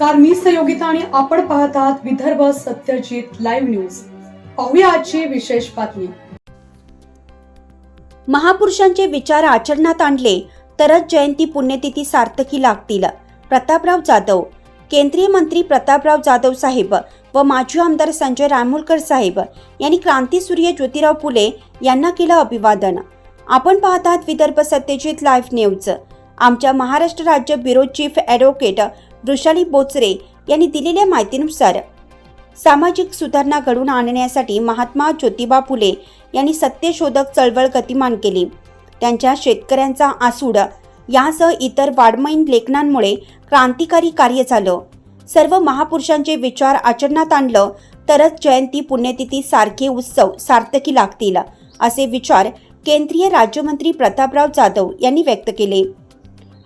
नमस्कार मी सहयोगिता आणि आपण पाहत आहात विदर्भ सत्यजित लाईव्ह न्यूज. पाहूया आजची विशेष बातमी. महापुरुषांचे विचार आचरणात आणले तरच जयंती पुण्यतिथी सार्थकी लागतील. प्रतापराव जाधव केंद्रीय मंत्री प्रतापराव जाधव साहेब व माजी आमदार संजय रामोलकर साहेब यांनी क्रांतीसूर्य ज्योतिराव फुले यांना केलं अभिवादन. आपण पाहत आहात विदर्भ सत्यजित लाईव्ह न्यूज. आमच्या महाराष्ट्र राज्य bureau chief advocate Vrushali Bochare यांनी दिलेल्या माहितीनुसार सामाजिक सुधारणा घडवून आणण्यासाठी महात्मा ज्योतिबा फुले यांनी सत्यशोधक चळवळ गतिमान केली. त्यांच्या शेतकऱ्यांचा आसूड यासह इतर वाडमयीन लेखनांमुळे क्रांतिकारी कार्य झालं. सर्व महापुरुषांचे विचार आचरणात आणलं तरच जयंती पुण्यतिथी सारखे उत्सव सार्थकी लागतील असे विचार केंद्रीय राज्यमंत्री प्रतापराव जाधव यांनी व्यक्त केले.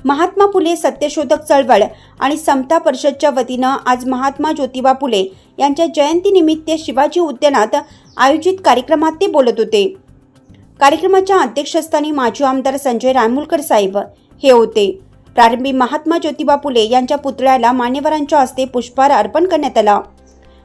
महात्मा फुले सत्यशोधक चळवळ आणि समता परिषदच्या वतीनं आज महात्मा ज्योतिबा फुले यांच्या जयंतीनिमित्त शिवाजी उद्यानात आयोजित कार्यक्रमात ते बोलत होते. कार्यक्रमाच्या अध्यक्षस्थानी माजी आमदार संजय रामोलकर साहेब हे होते. प्रारंभी महात्मा ज्योतिबा फुले यांच्या पुतळ्याला मान्यवरांच्या हस्ते पुष्पहार अर्पण करण्यात आला.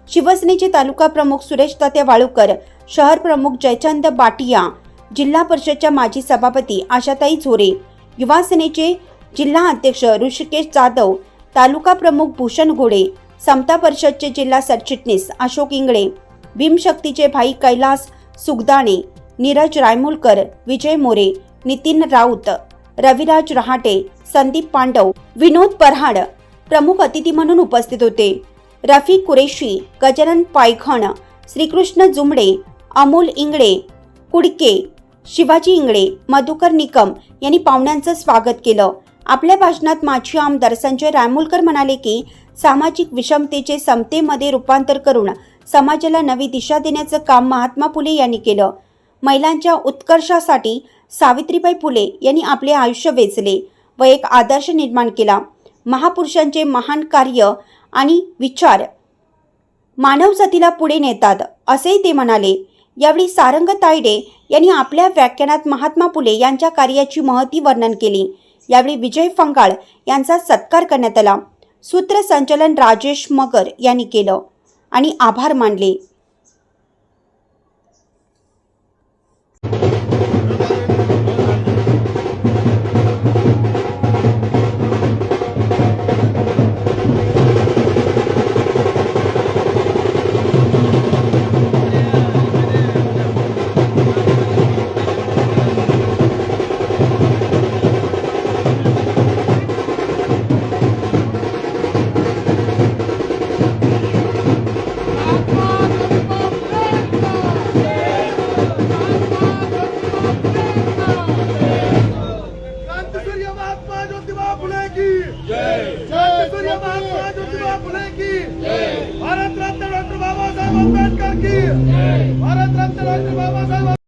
शिवसेनेचे तालुका प्रमुख सुरेश तात्या वाळूकर शहर प्रमुख जयचंद बाटिया जिल्हा परिषदच्या माजी सभापती आशाताई झोरे युवा सेनेचे जिल्हा अध्यक्ष ऋषिकेश जाधव तालुका प्रमुख भूषण घोडे समता परिषदचे जिल्हा सरचिटणीस अशोक इंगळे भीमशक्तीचे भाई कैलास सुगदाणे नीरज रायमुलकर विजय मोरे नितीन राऊत रविराज रहाटे संदीप पांडव विनोद परहाड प्रमुख अतिथी म्हणून उपस्थित होते. रफी कुरेशी गजानन पायखण श्रीकृष्ण जुमडे अमोल इंगळे कुडके शिवाजी इंगळे मधुकर निकम यांनी पाहुण्यांचं स्वागत केलं. आपल्या भाषणात माजी आमदार संजय रायमुलकर म्हणाले की सामाजिक विषमतेचे समतेमध्ये रूपांतर करून समाजाला नवी दिशा देण्याचं काम महात्मा फुले यांनी केलं. महिलांच्या उत्कर्षासाठी सावित्रीबाई फुले यांनी आपले आयुष्य वेचले व एक आदर्श निर्माण केला. महापुरुषांचे महान कार्य आणि विचार मानवजातीला पुढे नेतात असेही ते म्हणाले. यावेळी सारंग तायडे यांनी आपल्या व्याख्यानात महात्मा फुले यांच्या कार्याची महती वर्णन केली. यावेळी विजय फंगाळ यांचा सत्कार करण्यात आला. सूत्रसंचलन राजेश मगर यांनी केलं आणि आभार मानले. फुले की महात्मा ज्योतिबा फुले की जय भारत रत्न डॉक्टर बाबासाहेब आंबेडकर की। जय भारत रत्न डॉक्टर बाबासाहेब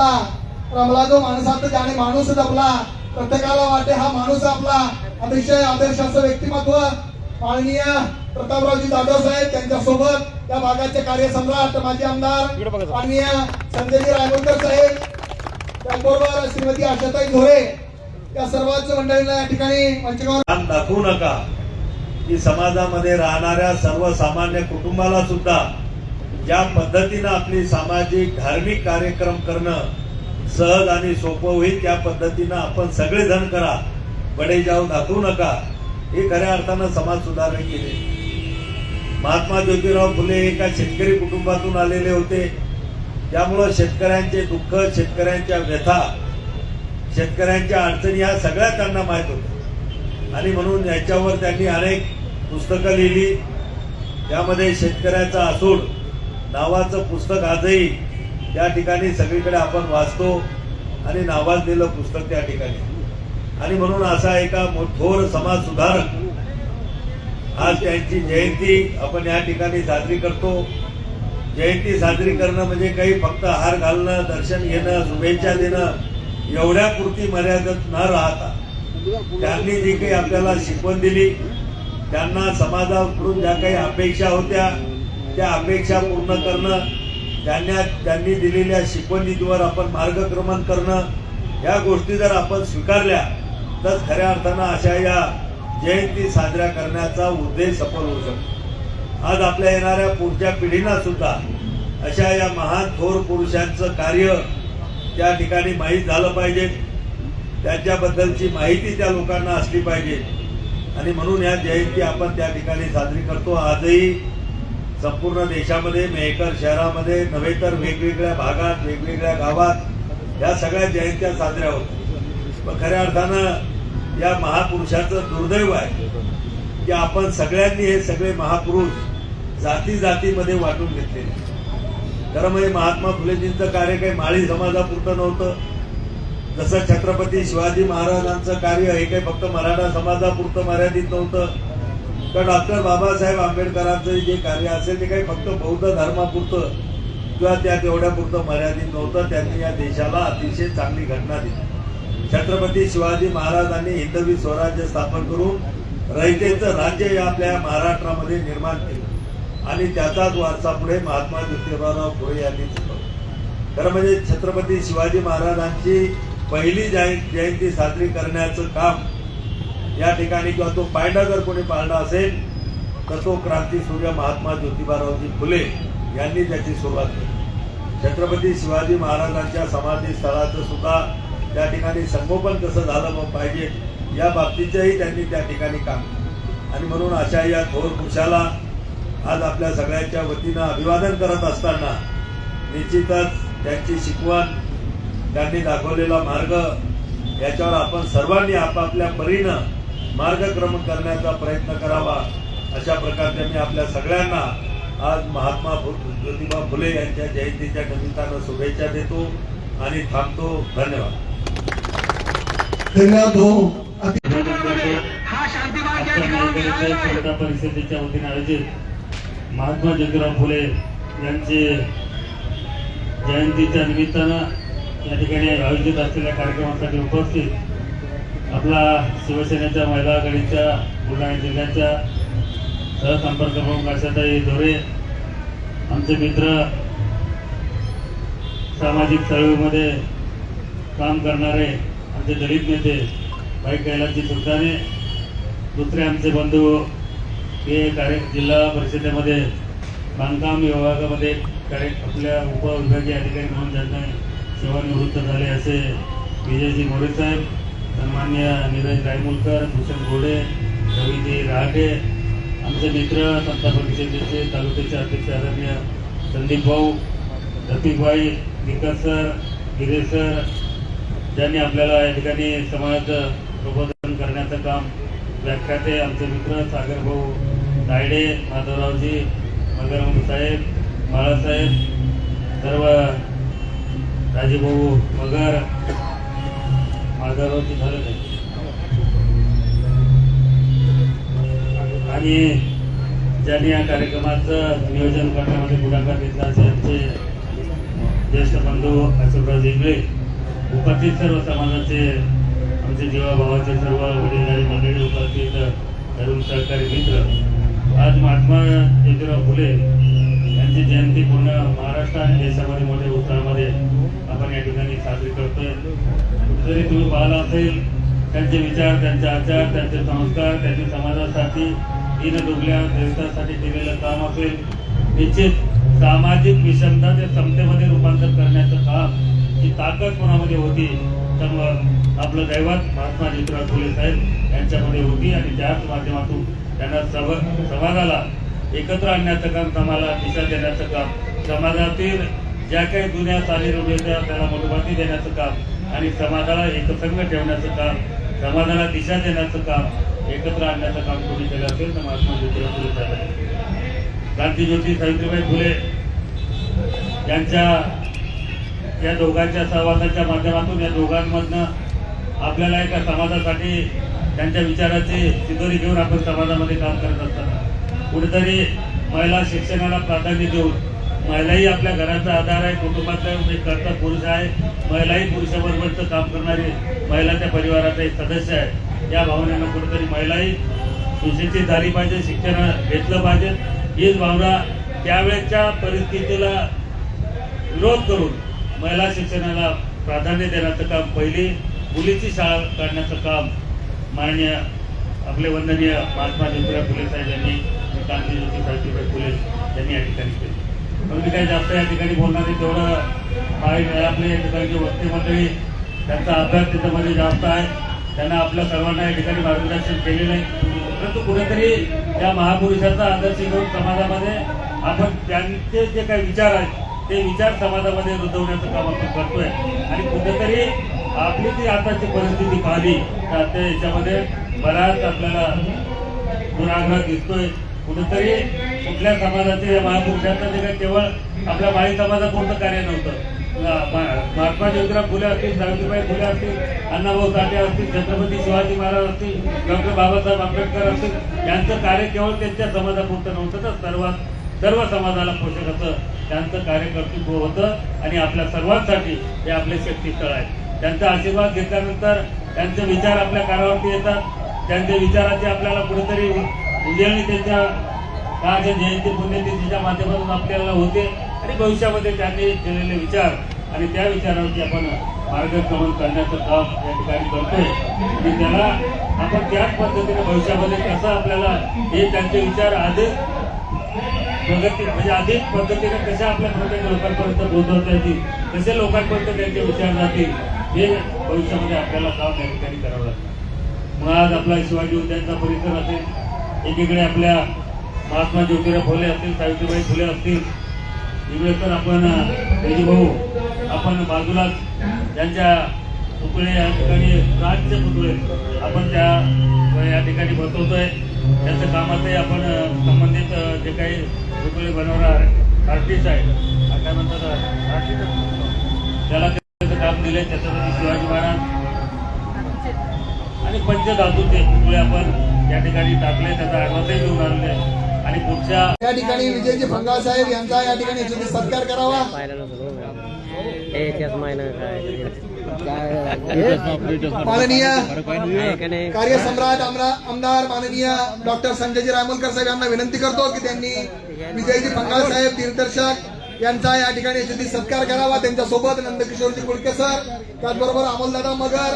जपला रमला जो माणसात ज्याने माणूस जपला प्रत्येकाला वाटे हा माणूस आपला. अतिशय आदर्श असं व्यक्तिमत्व. माननीय प्रतापरावजी जाधव साहेब त्यांच्यासोबत या भागाचे कार्यसम्राट माजी आमदार माननीय संजयजी रायमुलकर साहेब त्याचबरोबर श्रीमती आशाताई धोरे या सर्वच मंडळींना या ठिकाणी मंचकावर दाखवू नका. की समाजामध्ये राहणाऱ्या सर्वसामान्य कुटुंबाला सुद्धा ज्या पद्धतीनं आपली सामाजिक धार्मिक कार्यक्रम करणं सहज आणि सोपं होईल. त्या पद्धतीनं आपण सगळेजण करा. बडे जाऊ दाखवू नका. हे खऱ्या अर्थानं समाज सुधारणे केले. महात्मा ज्योतिराव फुले एका शेतकरी कुटुंबातून आलेले होते. त्यामुळं शेतकऱ्यांचे दुःख शेतकऱ्यांच्या व्यथा शेतकऱ्यांच्या अडचणी ह्या सगळ्या त्यांना माहीत होत्या. आणि म्हणून याच्यावर त्यांनी अनेक पुस्तकं लिहिली. त्यामध्ये शेतकऱ्याचा असूड नावाचं पुस्तक आजही त्या ठिकाणी सगळीकडे आपण वाचतो आणि नावाजलेलं पुस्तक त्या ठिकाणी. आणि म्हणून असा एका थोर समाज सुधारक आज त्यांची जयंती आपण या ठिकाणी साजरी करतो. जयंती साजरी करणं म्हणजे काही फक्त हार घालणं दर्शन घेणं शुभेच्छा देणं एवढ्या पुरती मर्यादित न राहता त्यांनी जी काही आपल्याला शिकवण दिली त्यांना समाजाकडून ज्या काही अपेक्षा होत्या त्या अपेक्षा पूर्ण करणं त्यांना त्यांनी दिलेल्या शिकवणीवर आपण मार्गक्रमण करणं या गोष्टी जर आपण स्वीकारल्या तर खऱ्या अर्थानं अशा या जयंती साजऱ्या करण्याचा उद्देश सफल होऊ शकतो. आज आपल्या येणाऱ्या पुढच्या पिढींना सुद्धा अशा या महान थोर पुरुषांचं कार्य त्या ठिकाणी माहीत झालं पाहिजे. त्यांच्याबद्दलची माहिती त्या लोकांना असली पाहिजे. आणि म्हणून या जयंती आपण त्या ठिकाणी साजरी करतो. आजही संपूर्ण देशामध्ये मेहकर शहरामध्ये नव्हे तर वेगवेगळ्या भागात वेगवेगळ्या गावात या सगळ्या जयंत्या साजऱ्या होतात पण खऱ्या अर्थानं या महापुरुषाचं दुर्दैव आहे की आपण सगळ्यांनी हे सगळे महापुरुष जाती जातीमध्ये वाटून घेतलेले खरं म्हणजे महात्मा फुलेजींचं कार्य काही माळी समाजापुरतं नव्हतं. जसं छत्रपती शिवाजी महाराजांचं कार्य हे काही फक्त मराठा समाजापुरतं मर्यादित नव्हतं. तर डॉक्टर बाबासाहेब आंबेडकरांचं जे कार्य असेल ते काही फक्त बौद्ध धर्मापुरतं किंवा त्या तेवढ्यापुरतं मर्यादित नव्हतं. त्यांनी या देशाला अतिशय चांगली घटना दिली. छत्रपती शिवाजी महाराजांनी हिंदवी स्वराज्य स्थापन करून रयतेचं राज्य या आपल्या महाराष्ट्रामध्ये निर्माण केलं. आणि त्याचाच वारसा पुढे महात्मा ज्योतिबाराव फुले यांनी चुकवला खरं म्हणजे छत्रपती शिवाजी महाराजांची पहिली जयंती साजरी करण्याचं काम या ठिकाणी किंवा तो पायंडा जर कोणी पाळला असेल तर तो क्रांती सूर्य महात्मा ज्योतिबारावजी फुले यांनी त्याची सुरुवात केली छत्रपती शिवाजी महाराजांच्या समाधी स्थळाचं सुद्धा त्या ठिकाणी संगोपन कसं झालं पाहिजे या बाबतीचंही त्यांनी त्या ठिकाणी काम केलं. आणि म्हणून अशा या थोर पुरुषाला आज आपल्या सगळ्यांच्या वतीनं अभिवादन करत असताना निश्चितच त्यांची शिकवण त्यांनी दाखवलेला मार्ग याच्यावर आपण सर्वांनी आपापल्या परीनं मार्गक्रमण करण्याचा प्रयत्न करावा. अशा प्रकारचे मी आपल्या सगळ्यांना आज महात्मा ज्योतिबा फुले यांच्या जयंतीच्या निमित्तानं शुभेच्छा देतो आणि थांबतो. धन्यवाद. धन्यवाद हो. परिषदेच्या वतीने आयोजित महात्मा ज्योतिराव फुले यांचे जयंतीच्या निमित्तानं या ठिकाणी आयोजित असलेल्या कार्यक्रमासाठी उपस्थित आपला शिवसेनेच्या महिला आघाडीच्या बुलढाणा जिल्ह्याच्या सहसंपर्क प्रमुख आशाताई दोरे आमचे मित्र सामाजिक चळवळीमध्ये काम करणारे आमचे दलित नेते भाई कैलासजी सुलताने दुसरे आमचे बंधू हे कार्य जिल्हा परिषदेमध्ये बांधकाम विभागामध्ये कार्य आपल्या उपविभागीय अधिकारी म्हणून ज्यांना सेवानिवृत्त झाले असे विजयजी मोरे साहेब सन्मान्य नीरज रायमुलकर भूषण घोडे रवीजी रहाटे आमचे मित्र संस्था परिषदेचे तालुक्याचे अध्यक्ष आदरणीय संदीप भाऊ रतिकभाई विकास सर गिरे सर ज्यांनी आपल्याला या ठिकाणी समाज प्रबोधन करण्याचं काम व्याख्याते आमचे मित्र सागर भाऊ तायडे माधवरावजी मगरमू साहेब बाळासाहेब सर्व राजीभाऊ मगर माधवरावजी झालं नाही. आणि ज्यांनी या कार्यक्रमाचं नियोजन करण्यामध्ये पुढाकार घेतला असे आमचे ज्येष्ठ बंधू अशोकराव इंगळे उपस्थित सर्व समाजाचे आमचे जीवाभावाचे सर्व वडीलधारी मंडळी उपस्थित तरुण सहकारी मित्र आज महात्मा ज्योतिराव फुले त्यांची जयंती पूर्ण महाराष्ट्र आणि देशामध्ये मोठ्या उत्साहामध्ये आपण या ठिकाणी साजरी करतोय. कुठेतरी तुम्ही पाहिला असेल त्यांचे विचार त्यांचे आचार त्यांचे संस्कार त्यांनी समाजासाठी दिन दुबल्या देशासाठी केलेलं काम असेल. निश्चित सामाजिक विषमता ते समतेमध्ये रूपांतर करण्याचं काम ही ताकद कोणामध्ये होती तर मग आपलं दैवत महात्मा ज्योतिराव फुले साहेब यांच्यामध्ये होती आणि त्याच माध्यमातून त्यांना सव समाजाला एकत्र आणण्याचं काम समाजाला दिशा देण्याचं काम. समाजातील ज्या काही जुन्या चाली रूढी त्याला मोठमोठी देण्याचं काम आणि समाजाला एकसंघ ठेवण्याचं काम समाजाला दिशा देण्याचं काम एकत्र आणण्याचं काम कोणी केलं असेल तर महात्मा ज्योतिराव फुले साहेब क्रांतीज्योती सावित्रीबाई फुले यांच्या या दोघांच्या सहवासाच्या माध्यमातून या दोघांमधनं आपल्याला एका समाजासाठी त्यांच्या विचाराची तिजोरी घेऊन आपण समाजामध्ये काम करत असतात कुठेतरी महिला शिक्षणाला प्राधान्य देऊन महिलाही आपल्या घराचा आधार आहे कुटुंबाचा एक कर्ता पुरुष आहे महिलाही पुरुषाबरोबरचं काम करणारी महिला त्या परिवाराचा एक सदस्य आहे या भावनेनं कुठेतरी महिलाही सुशिक्षित झाली पाहिजे शिक्षण घेतलं पाहिजे. हीच भावना त्यावेळेच्या परिस्थितीला विरोध करून महिला शिक्षणाला प्राधान्य देण्याचं काम पहिली मुलीची शाळा काढण्याचं काम माननीय आपले वंदनीय महात्मा ज्योतिराव फुले साहेब यांनी क्रांती ज्योती सावित्रीबाई फुले यांनी या ठिकाणी केली. म्हणून मी काही जास्त या ठिकाणी बोलणार नाही तेवढं काही नाही आपले या ठिकाणची वस्ती मंडळी त्यांचा अभ्यास त्याच्यामध्ये जास्त आहे. त्यांना आपल्या सर्वांना या ठिकाणी मार्गदर्शन केलेलं आहे परंतु कुठेतरी या महापुरुषाचा आदर्श घेऊन समाजामध्ये आपण त्यांचे जे काही विचार आहेत ते विचार समाजामध्ये रुजवण्याचं काम आपण करतोय. आणि कुठेतरी आपली जी आताची परिस्थिती पाहिली तर त्या याच्यामध्ये बराच आपल्याला दुराग्रह दिसतोय. कुठेतरी कुठल्या समाजाचे या महापुरुषांचं जे केवळ आपल्या माळी समाजापुरतं कार्य नव्हतं. महात्मा ज्योतिराव फुले असतील सावित्रीबाई फुले असतील अण्णाभाऊ साठे असतील छत्रपती शिवाजी महाराज असतील डॉक्टर बाबासाहेब आंबेडकर असतील यांचं कार्य केवळ त्यांच्या समाजापुरतं नव्हतं तर सर्व सर्व समाजाला पोषक असं त्यांचं कार्यकर्तृत्व होतं आणि आपल्या सर्वांसाठी हे आपले शक्तीस्थळ आहे. त्यांचा आशीर्वाद घेतल्यानंतर त्यांचे विचार आपल्या कानावरती येतात. त्यांच्या विचाराची आपल्याला कुठेतरी उद्या आणि त्यांच्या काळाच्या जयंती पुण्यतिथीच्या माध्यमातून आपल्याला होते आणि भविष्यामध्ये त्यांनी केलेले विचार आणि त्या विचारावरती आपण मार्गक्रमण करण्याचं काम या ठिकाणी करतोय. आणि त्याला आपण त्याच पद्धतीने भविष्यामध्ये कसं आपल्याला हे त्यांचे विचार अधिक प्रगती म्हणजे अधिक पद्धतीने कशा आपल्या प्रत्येक लोकांपर्यंत पोहोचवता येतील कसे लोकांपर्यंत त्यांचे विचार जातील हे भविष्यामध्ये आपल्याला काम या ठिकाणी करावं लागतं. मग आज आपला शिवाजी उद्यानचा परिसर असेल एकीकडे आपल्या महात्मा ज्योतिराव फुले असतील सावित्रीबाई फुले असतील. इकडे तर आपण भाऊ आपण बाजूलाच त्यांच्या पुतळे या ठिकाणी राज्य पुतळे आपण त्या या ठिकाणी बसवतोय. त्यांचं कामातही आपण संबंधित जे काही पुतळे बनवणार आर्टिस्ट आहे काय म्हणतात आर्टिस्ट त्याला त्याचं काम दिलंय त्याच्यासाठी शिवाजी महाराज. आणि पंचधातूचे पुतळे आपण या ठिकाणी टाकले त्याचा ऍडव्हान्सही घेऊन आणले. आणि पुढच्या या ठिकाणी विजयजी फंगाळ साहेब यांचा या ठिकाणी यशस्वी सत्कार करावा. माननीय कार्यसम्राट आमदार माननीय डॉक्टर संजयजी रायमोलकर साहेब यांना विनंती करतो की त्यांनी विजयजी फंगाळ साहेब दिग्दर्शक यांचा या ठिकाणी सत्कार करावा. त्यांच्यासोबत नंदकिशोरजी कुळके सर त्याचबरोबर अमोलदादा मगर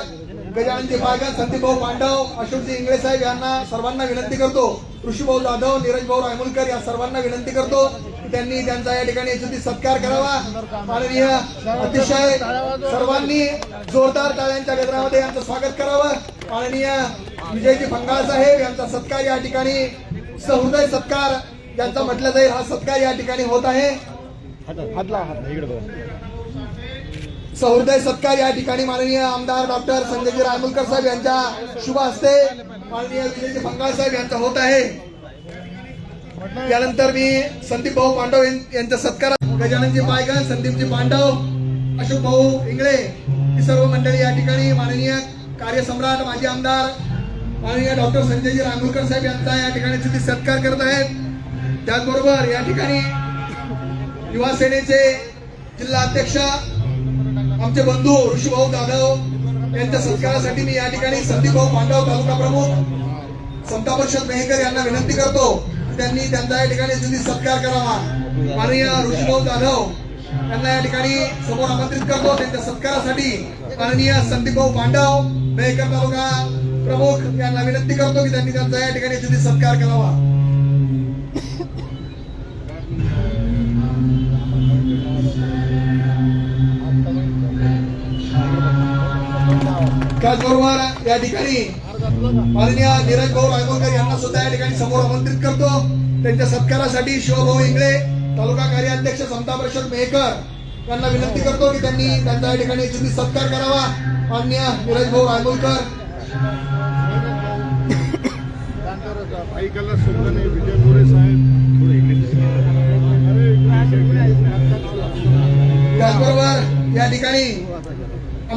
गजाननजी पायगन संदीपभाऊ पांडव अशोकजी इंगळे साहेब यांना सर्वांना विनंती करतो. ऋषीभाऊ जाधव नीरज भाऊ रायमुलकर या सर्वांना विनंती करतो त्यांनी त्यांचा या ठिकाणी सत्कार करावा. माननीय अतिशय सर्वांनी जोरदार टाळ्यांच्या गजरामध्ये यांचं स्वागत करावं. माननीय विजयजी फंगाळ साहेब यांचा सत्कार या ठिकाणी सहृदय सत्कार ज्यांचा म्हटलं जाईल हा सत्कार या ठिकाणी होत आहे. सहृदय सत्कार या ठिकाणी माननीय आमदार डॉक्टर संजयजी रायमुलकर साहेब यांच्या शुभ हस्ते माननीय विजयजी फंगाळ साहेब यांचा होत आहे. त्यानंतर मी संदीप भाऊ पांडव यांचा सत्कार गजाननजी पायगन संदीपजी पांडव अशोक भाऊ इंगळे ही सर्व मंडळी या ठिकाणी माननीय कार्यसम्राट माजी आमदार माननीय डॉक्टर संजयजी रायमुलकर साहेब यांचा या ठिकाणी सत्कार करत आहेत. त्याचबरोबर या ठिकाणी युवा सेनेचे जिल्हा अध्यक्ष आमचे बंधू ऋषीभाऊ जाधव यांच्या सत्कारासाठी मी या ठिकाणी संदीप भाऊ पांडव तालुका प्रमुख समता परिषद मेहकर यांना विनंती करतो. त्यांनी त्यांचा या ठिकाणी जुनी सत्कार करावा. माननीय ऋषीभाऊ जाधव त्यांना या ठिकाणी समोर आमंत्रित करतो. त्यांच्या सत्कारासाठी माननीय संदीप भाऊ पांडव मेहकर तालुका प्रमुख यांना विनंती करतो की त्यांनी त्यांचा या ठिकाणी जुनी सत्कार करावा. त्याचबरोबर या ठिकाणी माननीय नीरज भाऊ रायगोरकर यांना सुद्धा या ठिकाणी समोर आमंत्रित करतो. त्यांच्या सत्कारासाठी शिवभाऊ इंगळे तालुका कार्याध्यक्ष समता परिषद मेहकर यांना विनंती करतो की त्यांनी त्यांचा या ठिकाणी तुम्ही सत्कार करावा. माननीय नीरज भाऊ रायगोरकर विजय मोरे साहेब त्याचबरोबर या ठिकाणी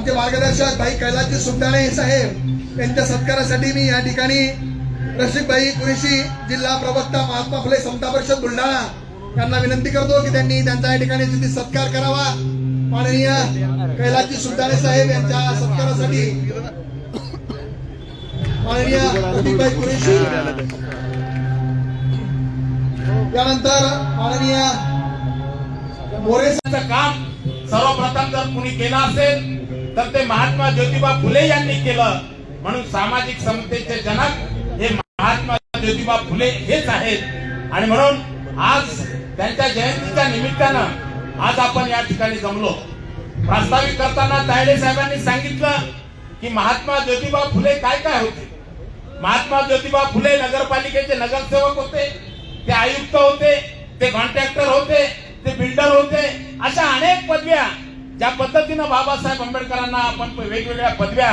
आमचे मार्गदर्शक भाई कैलासजी सुलताने साहेब यांच्या सत्कारासाठी मी या ठिकाणी रसिकभाई कुरेशी जिल्हा प्रवक्ता महात्मा फुले समता परिषद बुलढाणा यांना विनंती करतो की त्यांनी त्यांचा या ठिकाणी सत्कार करावा. माननीय कैलासजी सुलताने साहेब यांच्या सत्कारासाठी. माननीय प्रदीपभाई कुरेशी. त्यानंतर माननीय मोरे काम सर्वप्रथम जर कुणी केलं असेल तर ते महात्मा ज्योतिबा फुले यांनी केलं. म्हणून सामाजिक समतेचे जनक हे महात्मा ज्योतिबा फुले हेच आहेत. आणि म्हणून आज त्यांच्या जयंतीच्या निमित्तानं आज आपण या ठिकाणी जमलो. प्रास्ताविक करताना तायडे साहेबांनी सांगितलं की महात्मा ज्योतिबा फुले काय काय होते? महात्मा ज्योतिबा फुले नगरपालिकेचे नगरसेवक होते ते आयुक्त होते ते कॉन्ट्रॅक्टर होते ते बिल्डर होते अशा अनेक पदव्या ज्या पद्धतीनं बाबासाहेब आंबेडकरांना आपण वेगवेगळ्या पदव्या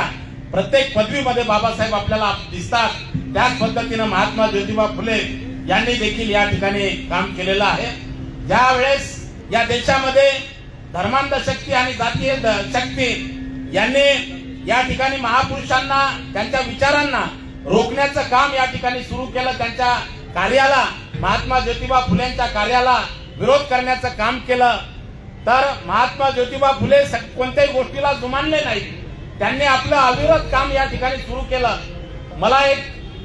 प्रत्येक पदवीमध्ये बाबासाहेब आपल्याला दिसतात त्याच पद्धतीनं महात्मा ज्योतिबा फुले यांनी देखील या ठिकाणी काम केलेलं आहे. ज्या वेळेस या देशामध्ये धर्मांध शक्ती आणि जातीय द- शक्ती यांनी या ठिकाणी महापुरुषांना त्यांच्या विचारांना रोखण्याचं काम या ठिकाणी सुरू केलं त्यांच्या कार्याला महात्मा ज्योतिबा फुलेंच्या कार्याला विरोध करण्याचं काम केलं तर महात्मा ज्योतिबा फुले कोणत्याही गोष्टीला जुमानले नाहीत त्यांनी आपलं अविरत काम या ठिकाणी सुरू केलं. मला एक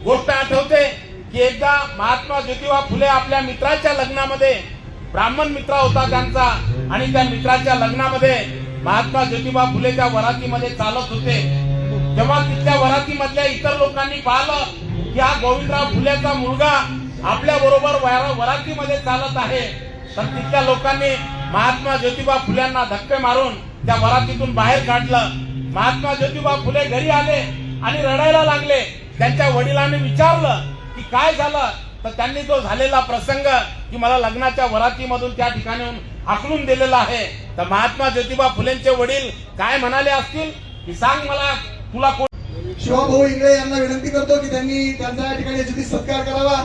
गोष्ट आठवते की एकदा महात्मा ज्योतिबा फुले आपल्या मित्राच्या लग्नामध्ये ब्राह्मण मित्र होता त्यांचा आणि त्या मित्राच्या लग्नामध्ये महात्मा ज्योतिबा फुले त्या वरातीमध्ये चालत होते. तेव्हा तिथल्या वरातीमधल्या इतर लोकांनी पाहिलं की हा गोविंदराव फुलेचा मुलगा आपल्या बरोबर वरातीमध्ये चालत आहे. तर तिथल्या लोकांनी महात्मा ज्योतिबा फुल्यांना धक्के मारून त्या वरातीतून बाहेर काढलं. महात्मा ज्योतिबा फुले घरी आले आणि रडायला लागले. त्यांच्या वडिलांनी विचारलं की काय झालं? तर त्यांनी तो झालेला प्रसंग की मला लग्नाच्या वरातीमधून त्या ठिकाणी हाकलून दिलेला आहे. तर महात्मा ज्योतिबा फुलेंचे वडील काय म्हणाले असतील? की सांग मला तुला कोण शिवाभाऊ इंगळे यांना विनंती करतो की त्यांनी त्यांचा या ठिकाणी सत्कार करावा.